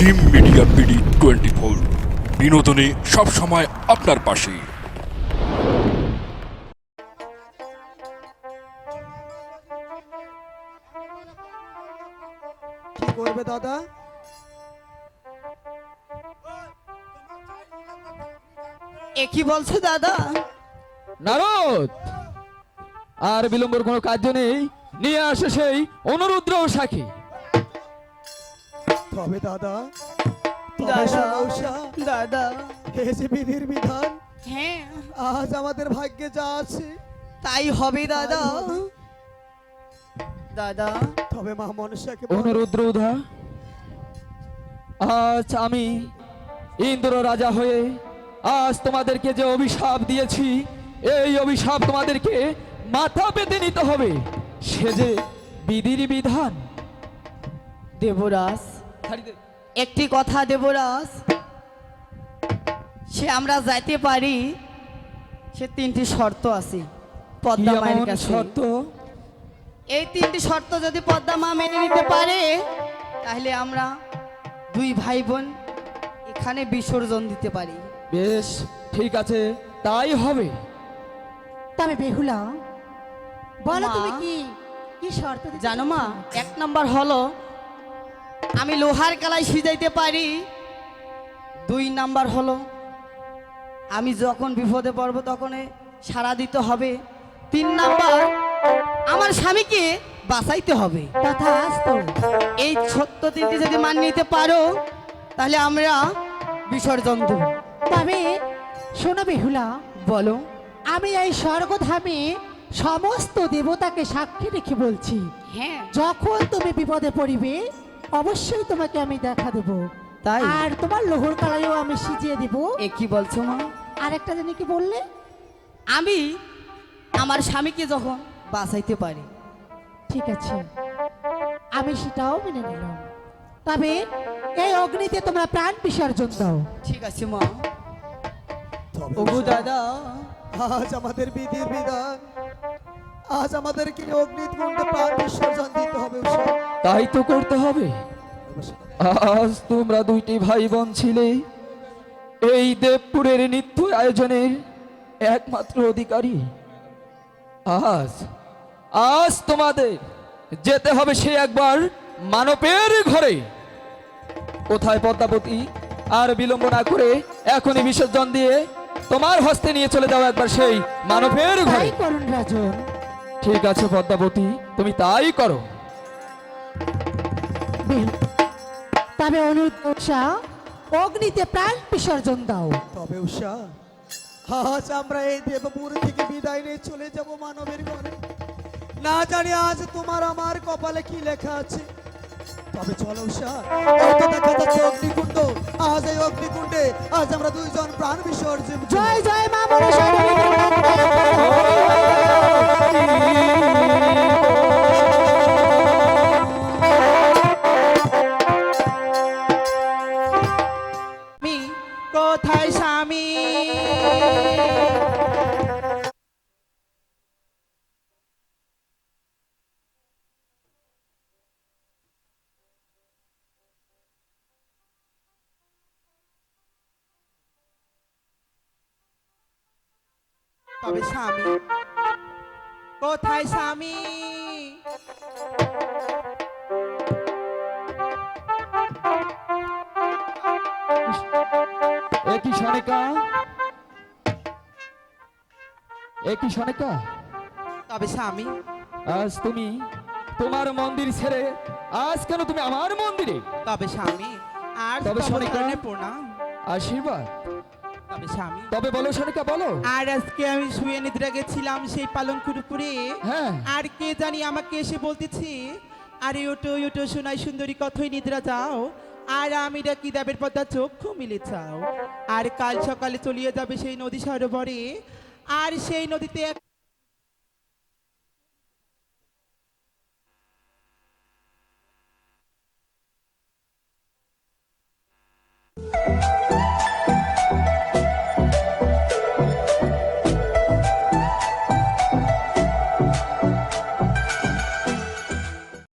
Jim media BD twenty four বিনোদনে সবসময় আপনার পাশে। কি করবে দাদা? এ কি বলছো দাদা? নারদ! আর বিলম্বর কোনো কার্য নেই। নিয়ে আসে সেই অনুরুদ্র ও সাক্ষী তবে দাদা দাদা। দাদা এসে বিধির বিধান হ্যাঁ। আজ আমাদের ভাগ্যে যা আছে তাই হবে দাদা। দাদা। তবে মা মনসাকে অনুরুদ্র উধা আজ আমি ইন্দ্র রাজা হয়ে আজ তোমাদেরকে যে অভিশাপ দিয়েছি এই অভিশাপ তোমাদেরকে মাথা পেতে নিতে হবে। সে যে বিধির বিধান দেবরাজ একটি কথা দেবরাজ সে আমরা যাইতে পারি সে তিনটি শর্ত আছে পদ্মা মায়ের কাছে। শর্ত? এই তিনটি শর্ত যদি পদ্মা মা মেনে নিতে পারে তাহলে আমরা দুই ভাই বোন এখানে বিসর্জন দিতে পারি। বেশ ঠিক আছে তাই হবে। তবে বেহুলা বলো তুমি কি কি শর্ত জানো মা এক নম্বর হলো আমি লোহার কালাই সিজাইতে পারি। দুই নাম্বার হলো আমি যখন বিপদে পড়ব তখন সাড়া দিতে হবে। তিন নাম্বার আমার স্বামীকে বাঁচাইতে হবে। এই ছোট্ট তিনটি যদি মান নিতে পারো তাহলে আমরা বিসর্জন দেব। তবে শোনো বেহুলা বলো। আমি এই স্বর্গধামে সমস্ত দেবতাকে সাক্ষী রেখে বলছি। হ্যাঁ। যখন তুমি বিপদে পড়িবে অবশ্যই তোমাকে আমি দেখা দেবো। তাই? আর তোমার লোহর কালাইও আমি সিজিয়ে দেব। এ কি বলছো মা? আর একটা জানি কি বললে? আমি আমার স্বামীকে যখন বাঁচাইতে পারি ঠিক আছে। আমি সেটাও মেনে নিলাম। তবে এই অগ্নিতে তোমরা প্রাণ বিসর্জন দাও। ঠিক আছে মা। তবে ওগো দাদা আজ আমাদের বিধির বিধান। আজ আমাদেরকে অগ্নিকুণ্ডে প্রাণ বিসর্জন। তাই তো করতে হবে। আজ তোমরা দুইটি ভাই বোন ছিলে। এই দেবপুরের নিত্য আয়োজনের একমাত্র অধিকারী। আজ আজ তোমাদের যেতে হবে সে একবার মানবের ঘরে। কোথায় পদ্মাবতী? আর বিলম্ব না করে এখনই বিসর্জন দিয়ে তোমার হস্তে নিয়ে চলে যাও একবার সেই মানবের ঘরে। ঠিক আছে পদ্মাবতী তুমি তাই করো। বেশ। তবে অনুষা অগ্নিতে প্রাণ বিসর্জন দাও। তবে উষা আজ আমরা এই দেবপুর থেকে বিদায় নিয়ে চলে যাব মানবের ঘরে। না জানি আজ তোমার আমার কপালে কি লেখা আছে। তবে চলো উষা দেখা যাচ্ছে অগ্নিকুণ্ড। আজ এই অগ্নিকুণ্ডে আজ আমরা দুইজন প্রাণ বিসর্জন। জয় জয় মা কোথায় স্বামী। তবে স্বামী কোথায় স্বামী। একই সনেকা? একই সনেকা? তবে স্বামী। আজ তুমি তোমার মন্দির ছেড়ে আজ কেন তুমি আমার মন্দিরে? তবে স্বামী আর তবে সনিকা? প্রণাম। আশীর্বাদ। তবে স্বামী। তবে বলো সনিকা বলো। আর আজকে আমি শুয়ে নিদ্রা গেছিলাম সেই পালঙ্কুর উপরে। হ্যাঁ। আর কে জানি আমাকে এসে বলতেছে আরে ওটো ওটো সোনাই সুন্দরী কথই নিদ্রা যাও আর আমি ডাকি দেবের পদ্মা চক্ষু মিলে চাও আর কাল সকালে চলিয়ে যাবে সেই নদী সরোবরে। আর সেই নদীতে